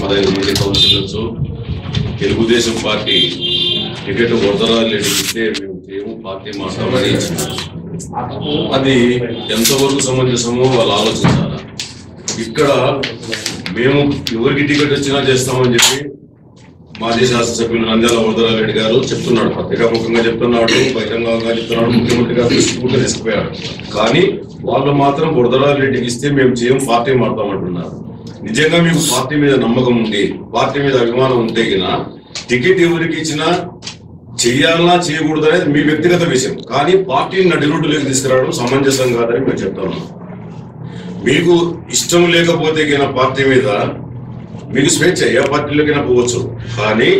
పదహైదు మంది councillors Telugu Desam party ticket వరదరాలు ఇస్తే మేము చేయము పార్టీ మాట్లాడమని అది ఎంతవరకు సమంజసమో వాళ్ళు ఆలోచించాలి? ఇక్కడ మేము ఎవరికి టికెట్ వచ్చినా చేస్తామని చెప్పి మాజీ శాసనసభ్యులు నంద్యాల వరదరారెడ్డి గారు చెప్తున్నాడు. పత్రికాముఖంగా చెప్తున్నాడు బహిరంగంగా చెప్తున్నాడు ముఖ్యమంత్రి గారు స్కూటర్ తీసుకుపోయాడు. కానీ వాళ్ళు మాత్రం వరదరారెడ్డికి ఇస్తే మేము చేయం పార్టీ మారుతామంటున్నారు. నిజంగా మీకు పార్టీ మీద నమ్మకం ఉంది పార్టీ మీద అభిమానం ఉంటే గినా టికెట్ ఎవరికి ఇచ్చినా చేయాలన్నా చేయకూడదు అనేది మీ వ్యక్తిగత విషయం. కానీ పార్టీని నడిరోడ్డులోకి తీసుకురావడం సమంజసం కాదని మేము చెప్తాను మీకు ఇష్టం లేకపోతే గిన పార్టీ మీద మీకు స్వేచ్ఛ ఏ పార్టీలోకైనా పోవచ్చు. కానీ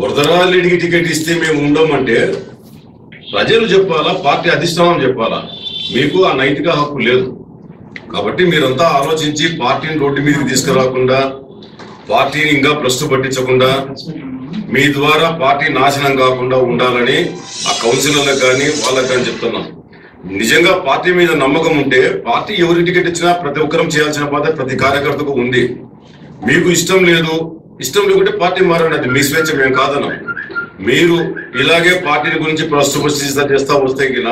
వరదరారెడ్డికి టికెట్ ఇస్తే మేము ఉండమంటే ప్రజలు చెప్పాలా పార్టీ అధిష్టానం చెప్పాలా? మీకు ఆ నైతిక హక్కు లేదు. కాబట్టి మీరంతా ఆలోచించి పార్టీని రోడ్డు మీదకి తీసుకురాకుండా పార్టీని ఇంకా ప్రశ్న పట్టించకుండా మీ ద్వారా పార్టీ నాశనం కాకుండా ఉండాలని ఆ కౌన్సిలర్లకు కానీ వాళ్ళకి కానీ చెప్తున్నాం. నిజంగా పార్టీ మీద నమ్మకం ఉంటే పార్టీ ఎవరి టికెట్ ఇచ్చినా ప్రతి ఒక్కరం చేయాల్సిన బాధ్యత ప్రతి కార్యకర్తకు ఉంది. మీకు ఇష్టం లేదు ఇష్టం లేకుంటే పార్టీ మారండి అది మీ స్వేచ్ఛ మేము కాదన్నాం. మీరు ఇలాగే పార్టీల గురించి ప్రస్తుత చేస్తా వస్తే గిన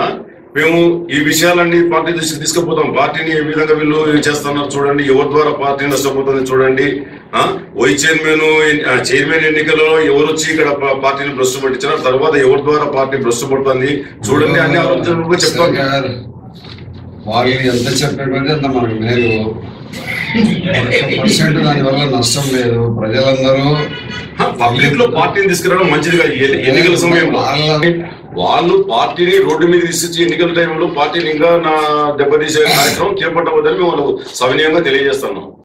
మేము ఈ విషయాలన్నీ పార్టీ దృష్టికి తీసుకుపోతాం. పార్టీని ఏ విధంగా వీళ్ళు చేస్తున్నారు చూడండి. ఎవరి ద్వారా పార్టీ నష్టపోతుంది చూడండి. ఆ, వైస్ చైర్మన్ చైర్మన్ ఎన్నికలలో ఎవరు వచ్చి ఇక్కడ పార్టీని భ్రష్టు పట్టించారు తర్వాత ఎవరి ద్వారా పార్టీ భ్రష్టు పడుతుంది? చూడండి అన్ని ఆలోచనలు చెప్తాం వాళ్ళు ఎంత చెప్పేది అంత మనకు మేలు. పర్సెంట్ దాని వల్ల నష్టం లేదు. ప్రజలందరూ పబ్లిక్లో పార్టీని తీసుకురావడం మంచిది కాదు. ఎన్నికల సమయంలో. వాళ్ళు పార్టీని రోడ్డు మీద తీసుకొచ్చి ఎన్నికల టైంలో పార్టీని ఇంకా నా దెబ్బతీసే కార్యక్రమం చేపట్టవద్దని మేము వాళ్ళకు సవినయంగా తెలియజేస్తున్నాం.